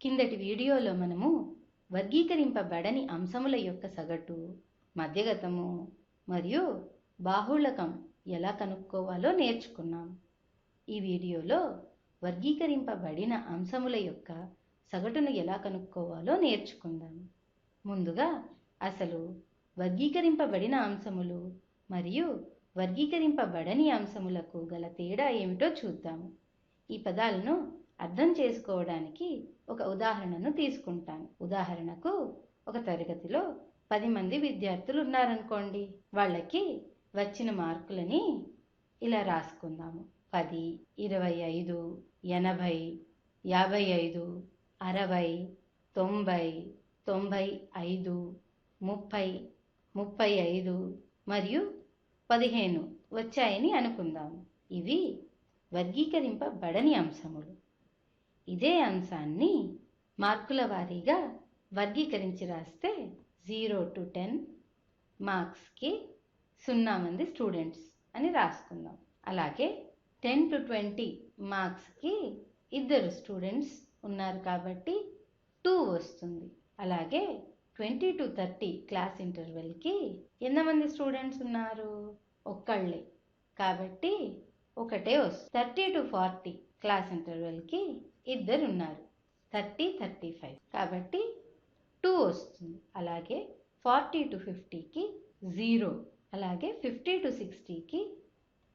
కిందటి వీడియోలో మనము వర్గీకరింపబడని అంశముల యొక్క సగటు మధ్యగతము మరియు బాహుళకం ఎలా కనుక్కోవాలో నేర్చుకున్నాం. ఈ వీడియోలో వర్గీకరింపబడిన అంశముల యొక్క సగటును ఎలా కనుక్కోవాలో నేర్చుకుందాం. ముందుగా అసలు వర్గీకరింపబడిన అంశములు మరియు వర్గీకరింపబడని అంశములకు గల తేడా ఏమిటో చూద్దాము ఈ పదాలను అర్థం చేసుకోవడానికి ఒక ఉదాహరణను తీసుకుంటాను. ఉదాహరణకు ఒక తరగతిలో పది మంది విద్యార్థులు ఉన్నారనుకోండి వాళ్ళకి వచ్చిన మార్కులని ఇలా రాసుకుందాము. పది ఇరవై ఐదు ఎనభై యాభై ఐదు అరవై తొంభై తొంభై ఐదు ముప్పై ముప్పై ఐదు మరియు పదిహేను వచ్చాయని అనుకుందాము. ఇవి వర్గీకరింపబడని అంశములు. ఇదే అంశాన్ని మార్కుల వారీగా వర్గీకరించి రాస్తే జీరో టు టెన్ మార్క్స్కి సున్నా మంది స్టూడెంట్స్ అని రాసుకుందాం. అలాగే టెన్ టు ట్వంటీ మార్క్స్కి ఇద్దరు స్టూడెంట్స్ ఉన్నారు కాబట్టి టూ వస్తుంది. అలాగే ట్వంటీ టు థర్టీ క్లాస్ ఇంటర్వెల్కి ఎంతమంది స్టూడెంట్స్ ఉన్నారు? ఒక్కళ్ళే. కాబట్టి ఒకటే వస్తుంది. థర్టీ టు ఫార్టీ క్లాస్ ఇంటర్వెల్కి ఇద్దరు ఉన్నారు థర్టీ థర్టీ ఫైవ్. కాబట్టి టూ వస్తుంది. అలాగే ఫార్టీ టు ఫిఫ్టీకి జీరో. అలాగే ఫిఫ్టీ టు సిక్స్టీకి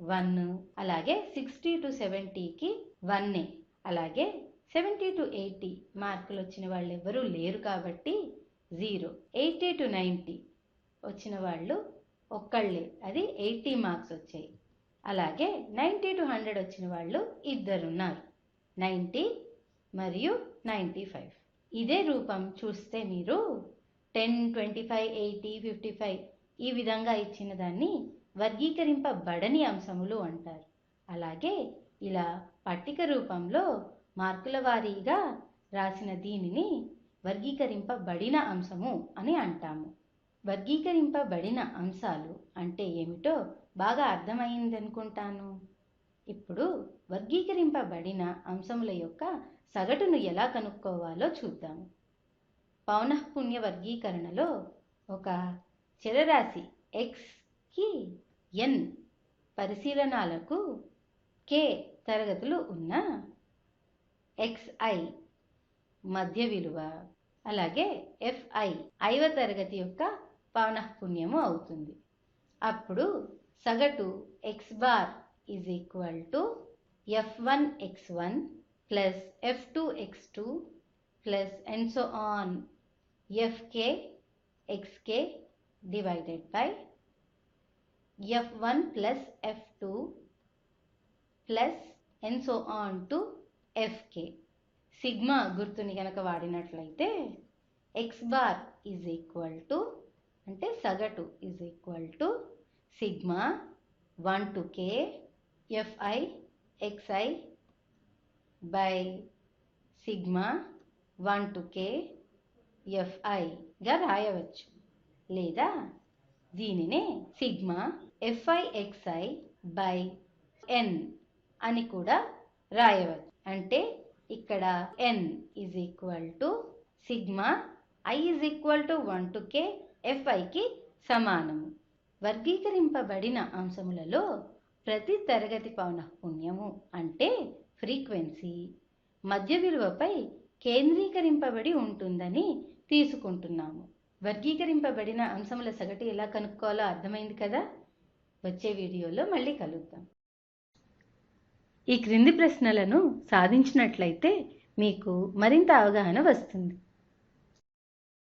వన్. అలాగే సిక్స్టీ టు సెవెంటీకి వన్నే అలాగే సెవెంటీ టు ఎయిటీ మార్కులు వచ్చిన వాళ్ళు ఎవరూ లేరు కాబట్టి జీరో. ఎయిటీ టు నైంటీ వచ్చిన వాళ్ళు ఒక్కళ్ళే. అది ఎయిటీ మార్క్స్ వచ్చాయి. అలాగే నైంటీ టు హండ్రెడ్ వచ్చిన వాళ్ళు ఇద్దరున్నారు. నైంటీ మరియు నైంటీ ఫైవ్. ఇదే రూపం చూస్తే మీరు ten twenty five eighty fifty five ఈ విధంగా ఇచ్చిన దాన్ని వర్గీకరింపబడని అంశములు అంటారు. అలాగే ఇలా పట్టిక రూపంలో మార్కుల వారీగా రాసిన దీనిని వర్గీకరింపబడిన అంశము అని అంటాము. వర్గీకరింపబడిన అంశాలు అంటే ఏమిటో బాగా అర్థమైందనుకుంటాను. ఇప్పుడు వర్గీకరింపబడిన అంశముల యొక్క సగటును ఎలా కనుక్కోవాలో చూద్దాము పౌనఃపుణ్య వర్గీకరణలో ఒక చరరాశి ఎక్స్కి ఎన్ పరిశీలనాలకు కే తరగతులు ఉన్న ఎక్స్ఐ మధ్య విలువ అలాగే ఎఫ్ఐ ఐవ తరగతి యొక్క పౌనఃపుణ్యము అవుతుంది. అప్పుడు సగటు x bar is equal to f one x one plus f two x two plus and so on f k x k divided by f one plus f two plus and so on to f k sigma గుర్తుని కనుక వాడినట్లయితే x bar is equal to అంటే సగటు is equal to sigma one to k f i x i by sigma one to k ఎఫ్ఐగా రాయవచ్చు. లేదా దీనినే sigma f i x i by N అని కూడా రాయవచ్చు. అంటే ఇక్కడ N is equal to sigma i is equal to one to k ఎఫ్ఐకి సమానము. వర్గీకరింపబడిన అంశములలో ప్రతి తరగతి పౌనఃపుణ్యము అంటే ఫ్రీక్వెన్సీ. మధ్య విలువపై కేంద్రీకరింపబడి ఉంటుందని తీసుకుంటున్నాము. వర్గీకరింపబడిన అంశముల సగటు ఎలా కనుక్కోవాలో అర్థమైంది కదా? వచ్చే వీడియోలో మళ్ళీ కలుద్దాం. ఈ క్రింది ప్రశ్నలను సాధించినట్లయితే మీకు మరింత అవగాహన వస్తుంది.